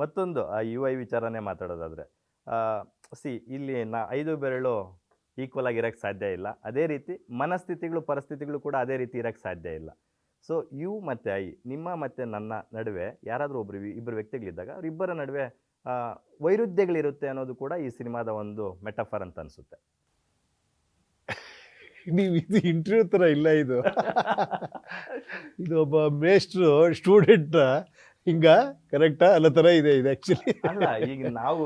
ಮತ್ತೊಂದು, ಆ U I ವಿಚಾರನೇ ಮಾತಾಡೋದಾದರೆ ಸಿ, ಇಲ್ಲಿ ನಾ ಐದು ಬೆರಳು ಈಕ್ವಲ್ ಆಗಿ ಇರೋಕ್ಕೆ ಸಾಧ್ಯ ಇಲ್ಲ. ಅದೇ ರೀತಿ ಮನಸ್ಥಿತಿಗಳು, ಪರಿಸ್ಥಿತಿಗಳು ಕೂಡ ಅದೇ ರೀತಿ ಇರೋಕ್ಕೆ ಸಾಧ್ಯ ಇಲ್ಲ. ಸೊ ಯು ಮತ್ತು ಐ ನಿಮ್ಮ ಮತ್ತು ನನ್ನ ನಡುವೆ ಯಾರಾದರೂ ಒಬ್ಬರು ಇಬ್ಬರು ವ್ಯಕ್ತಿಗಳಿದ್ದಾಗ ಅವರಿಬ್ಬರ ನಡುವೆ ವೈರುಧ್ಯಗಳಿರುತ್ತೆ ಅನ್ನೋದು ಕೂಡ ಈ ಸಿನಿಮಾದ ಒಂದು ಮೆಟಫರ್ ಅಂತ ಅನಿಸುತ್ತೆ. ನೀವು ಇದು ಇಂಟರ್ವ್ಯೂ ಥರ ಇಲ್ಲ ಇದು. ಇದು ಒಬ್ಬ ಮೇಸ್ಟ್ರು ಸ್ಟೂಡೆಂಟ್. ಹಿಂಗ ಕರೆಕ್ಟಾ ಅಲ್ಲ ತರ ಇದೆ ಇದು ಆಕ್ಚುಲಿ ಅಲ್ಲ ಈಗ ನಾವು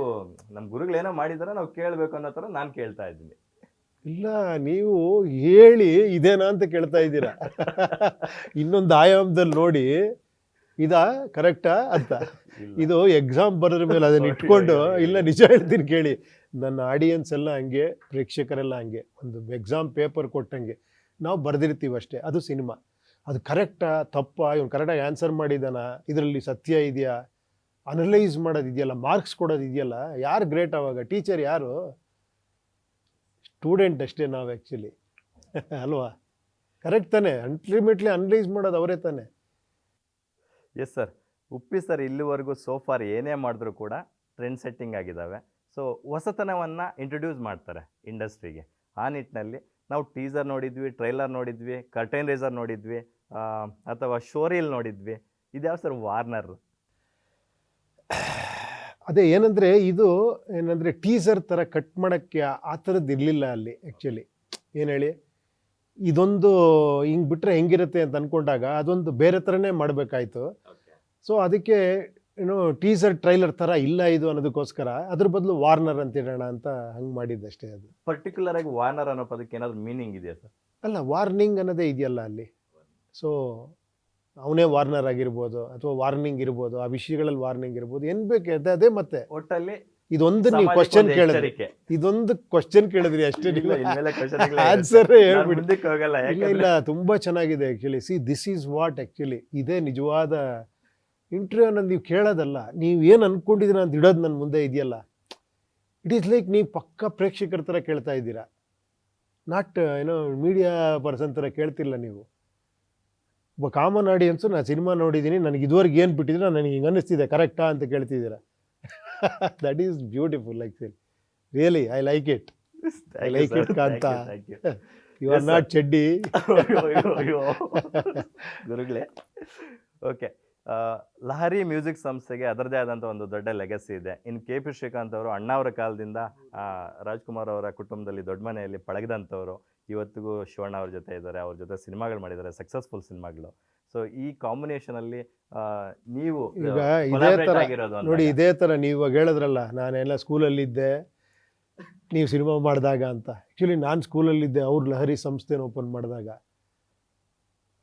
ನಮ್ಮ ಗುರುಗಳೇನೋ ಮಾಡಿದಾರೆ ನಾವು ಕೇಳಬೇಕು ಅನ್ನೋ ಥರ ನಾನು ಕೇಳ್ತಾ ಇದ್ದೀನಿ. ಇಲ್ಲ ನೀವು ಹೇಳಿ ಇದೇನಾ ಅಂತ ಕೇಳ್ತಾ ಇದ್ದೀರಾ? ಇನ್ನೊಂದು ಆಯಾಮದಲ್ಲಿ ನೋಡಿ ಇದ ಕರೆಕ್ಟಾ ಅಂತ. ಇದು ಎಕ್ಸಾಮ್ ಬರೋದ್ರ ಮೇಲೆ ಅದನ್ನ ಇಟ್ಕೊಂಡು ಇಲ್ಲ ನಿಜ ಹೇಳ್ತೀನಿ ಕೇಳಿ. ನನ್ನ ಆಡಿಯನ್ಸ್ ಎಲ್ಲ ಹಂಗೆ ಪ್ರೇಕ್ಷಕರೆಲ್ಲ ಹಂಗೆ ಒಂದು ಎಕ್ಸಾಮ್ ಪೇಪರ್ ಕೊಟ್ಟಂಗೆ ನಾವು ಬರೆದಿರ್ತೀವಿ ಅಷ್ಟೇ ಅದು ಸಿನಿಮಾ ಅದು ಕರೆಕ್ಟಾ, ತಪ್ಪಾ, ಇವ್ನು ಕರೆಕ್ಟಾಗಿ ಆನ್ಸರ್ ಮಾಡಿದಾನ ಇದರಲ್ಲಿ ಸತ್ಯ ಇದೆಯಾ, ಅನಲೈಸ್ ಮಾಡೋದಿದೆಯಲ್ಲ, ಮಾರ್ಕ್ಸ್ ಕೊಡೋದಿದೆಯಲ್ಲ, ಯಾರು ಗ್ರೇಟ್ ಆವಾಗ ಟೀಚರ್ ಯಾರು? ಸ್ಟೂಡೆಂಟ್ ಅಷ್ಟೇ ನಾವು ಆ್ಯಕ್ಚುಲಿ ಅಲ್ವಾ? ಕರೆಕ್ಟ್ ತಾನೆ? ಅಲ್ಟಿಮೇಟ್ಲಿ ಅನಲೈಸ್ ಮಾಡೋದು ಅವರೇ ತಾನೆ. ಎಸ್ ಸರ್ ಉಪ್ಪಿ ಸರ್ ಇಲ್ಲಿವರೆಗೂ ಸೋಫಾರ್ ಏನೇ ಮಾಡಿದ್ರು ಕೂಡ ಟ್ರೆಂಡ್ ಸೆಟ್ಟಿಂಗ್ ಆಗಿದ್ದಾವೆ ಸೊ ಹೊಸತನವನ್ನು ಇಂಟ್ರೊಡ್ಯೂಸ್ ಮಾಡ್ತಾರೆ ಇಂಡಸ್ಟ್ರಿಗೆ ಆ ನಿಟ್ಟಿನಲ್ಲಿ ನಾವು ಟೀಸರ್ ನೋಡಿದ್ವಿ ಟ್ರೈಲರ್ ನೋಡಿದ್ವಿ ಕರ್ಟೈನ್ ರೇಸರ್ ನೋಡಿದ್ವಿ ಅಥವಾ ಶೋರೀಲ್ ನೋಡಿದ್ವಿ. ಇದ್ಯಾವ ಸರ್ ವಾರ್ನರ್ ಅದೇ ಏನಂದರೆ ಇದು ಏನಂದರೆ ಟೀಸರ್ ಥರ ಕಟ್ ಮಾಡೋಕ್ಕೆ ಆ ಥರದ್ದು ಇರಲಿಲ್ಲ ಅಲ್ಲಿ ಆ್ಯಕ್ಚುಲಿ ಏನು ಹೇಳಿ? ಇದೊಂದು ಹಿಂಗೆ ಬಿಟ್ಟರೆ ಹೆಂಗಿರುತ್ತೆ ಅಂತ ಅಂದ್ಕೊಂಡಾಗ ಅದೊಂದು ಬೇರೆ ಥರನೇ ಮಾಡಬೇಕಾಯ್ತು. ಸೊ ಅದಕ್ಕೆ ಏನು ಟೀಸರ್ ಟ್ರೈಲರ್ ಥರ ಇಲ್ಲ ಇದು ಅನ್ನೋದಕ್ಕೋಸ್ಕರ ಅದ್ರ ಬದಲು ವಾರ್ನರ್ ಅಂತ ಇಡೋಣ ಅಂತ ಹಂಗೆ ಮಾಡಿದ್ದಷ್ಟೇ ಅದು. ಪರ್ಟಿಕ್ಯುಲರ್ ಆಗಿ ವಾರ್ನರ್ ಅನ್ನೋ ಪದಕ್ಕೆ ಏನಾದ್ರು ಮೀನಿಂಗ್ ಇದೆಯಾ ಸರ್? ಅಲ್ಲ ವಾರ್ನಿಂಗ್ ಅನ್ನೋದೇ ಇದೆಯಲ್ಲ ಅಲ್ಲಿ. ಸೊ ಅವನೇ ವಾರ್ನರ್ ಆಗಿರ್ಬೋದು ಅಥವಾ ವಾರ್ನಿಂಗ್ ಇರ್ಬೋದು ಆ ವಿಷಯಗಳಲ್ಲಿ ವಾರ್ನಿಂಗ್ ಇರ್ಬೋದು ಏನ್ ಬೇಕು ಅದೇ ಅದೇ ಮತ್ತೆ. ಒಟ್ಟಲ್ಲಿ ಇದೊಂದು ನೀವು ಕ್ವಶನ್ ಒಂದು ಕೇಳಿದ್ರಿ. ಎಚ್ಚರಿಕೆ. ಇದೊಂದು ಕ್ವಶನ್ ಕೇಳಿದ್ರಿ ಅಷ್ಟೇ ಇಲ್ಲ, ಇನ್ಮೇಲೆ question ಗಳೇ ಆನ್ಸರ್. ನಾನ್ ಹೇಳ್ಬಿಡಿ ಮುಂದಕ್ಕೆ ಹೋಗಲ್ಲ ಇಲ್ಲ ಯಾಕಂದ್ರೆ ಇಲ್ಲ ತುಂಬಾ ಚೆನ್ನಾಗಿದೆ actually see this is what actually ಇದೇ ನಿಜವಾದ ಇಂಟರ್ವ್ಯೂ ಅನ್ನೋದು ನೀವು ಕೇಳೋದಲ್ಲ ನೀವು ಏನು ಅಂದ್ಕೊಂಡಿದ್ದೀರ ಅಂತ ಇಡೋದು ನನ್ನ ಮುಂದೆ ಇದೆಯಲ್ಲ. ಇಟ್ ಈಸ್ ಲೈಕ್ ನೀವು ಪಕ್ಕ ಪ್ರೇಕ್ಷಕರ ಥರ ಕೇಳ್ತಾ ಇದ್ದೀರಾ. ನಾಟ್ ಏನೋ ಮೀಡಿಯಾ ಪರ್ಸನ್ ಥರ ಕೇಳ್ತಿಲ್ಲ ನೀವು. ಒಬ್ಬ ಕಾಮನ್ ಆಡಿಯನ್ಸು ನಾನು ಸಿನಿಮಾ ನೋಡಿದ್ದೀನಿ ನನಗೆ ಇದುವರೆಗೆ ಏನು ಬಿಟ್ಟಿದ್ರೆ ನನಗೆ ಹಿಂಗೆ ಅನ್ನಿಸ್ತಿದೆ ಕರೆಕ್ಟಾ ಅಂತ ಕೇಳ್ತಿದ್ದೀರಾ? That is beautiful actually really I like it I like it Kantha. You are not ಚೆಡ್ಡಿ. ಗುರುಗಳೇ ಓಕೆ ಲಹರಿ ಮ್ಯೂಸಿಕ್ ಸಂಸ್ಥೆಗೆ ಅದರದೇ ಆದಂಥ ಒಂದು ದೊಡ್ಡ ಲೆಗಸಿ ಇದೆ. ಇನ್ನು ಕೆ ಪಿ ಶ್ರೀಕಾಂತ್ ಅವರು ಅಣ್ಣಾವರ ಕಾಲದಿಂದ ಆ, ರಾಜ್ಕುಮಾರ್ ಅವರ ಕುಟುಂಬದಲ್ಲಿ ದೊಡ್ಡ ಮನೆಯಲ್ಲಿ ಪಳಗಿದಂಥವ್ರು ಇವತ್ತಿಗೂ ಶಿವಣ್ಣ ಅವ್ರ ಜೊತೆ ಇದ್ದಾರೆ ಅವ್ರ ಜೊತೆ ಸಿನಿಮಾಗಳು ಮಾಡಿದ್ದಾರೆ ಸಕ್ಸಸ್ಫುಲ್ ಸಿನಿಮಾಗಳು. ಸೊ ಈ ಕಾಂಬಿನೇಷನಲ್ಲಿ ನೀವು ಈಗ ಇದೇ ತರ ನೋಡಿ ಇದೇ ಥರ ನೀವು ಇವಾಗ ಹೇಳಿದ್ರಲ್ಲ ನಾನೆಲ್ಲ ಸ್ಕೂಲಲ್ಲಿದ್ದೆ ನೀವು ಸಿನಿಮಾ ಮಾಡಿದಾಗ ಅಂತ. ಆ್ಯಕ್ಚುಲಿ ನಾನು ಸ್ಕೂಲಲ್ಲಿದ್ದೆ ಅವ್ರು ಲಹರಿ ಸಂಸ್ಥೆನ ಓಪನ್ ಮಾಡಿದಾಗ.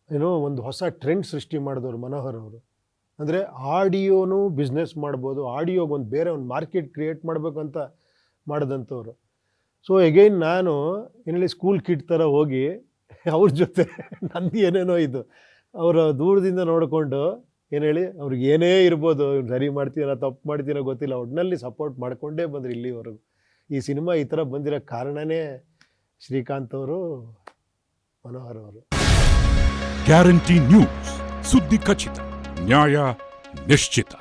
ಏನೋ ಒಂದು ಹೊಸ ಟ್ರೆಂಡ್ ಸೃಷ್ಟಿ ಮಾಡಿದವರು ಮನೋಹರ್ ಅವರು. ಅಂದರೆ ಆಡಿಯೋನು ಬಿಸ್ನೆಸ್ ಮಾಡ್ಬೋದು ಆಡಿಯೋಗೆ ಒಂದು ಬೇರೆ ಒಂದು ಮಾರ್ಕೆಟ್ ಕ್ರಿಯೇಟ್ ಮಾಡಬೇಕು ಅಂತ ಮಾಡಿದಂಥವ್ರು. ಸೊ ಎಗೈನ್ ನಾನು ಏನೇಳಿ ಸ್ಕೂಲ್ ಕಿಟ್ ಥರ ಹೋಗಿ ಅವ್ರ ಜೊತೆ ನಂದು ಏನೇನೋ ಇದು, ಅವರ ದೂರದಿಂದ ನೋಡಿಕೊಂಡು ಏನು ಹೇಳಿ, ಅವ್ರಿಗೆ ಏನೇ ಇರ್ಬೋದು, ಇವ್ನು ಸರಿ ಮಾಡ್ತೀನೋ ತಪ್ಪು ಮಾಡ್ತೀನೋ ಗೊತ್ತಿಲ್ಲ ಒಟ್ಟಿನಲ್ಲಿ ಸಪೋರ್ಟ್ ಮಾಡಿಕೊಂಡೇ ಬಂದರು ಇಲ್ಲಿವರೆಗೂ. ಈ ಸಿನಿಮಾ ಈ ಥರ ಬಂದಿರೋ ಕಾರಣನೇ ಶ್ರೀಕಾಂತ್ ಅವರು, ಮನೋಹರ್ ಅವರು. ಗ್ಯಾರಂಟಿ ನ್ಯೂಸ್ ಸುದ್ದಿ ಖಚಿತ. ನ್ಯಾಯ ನಿಶ್ಚಿತ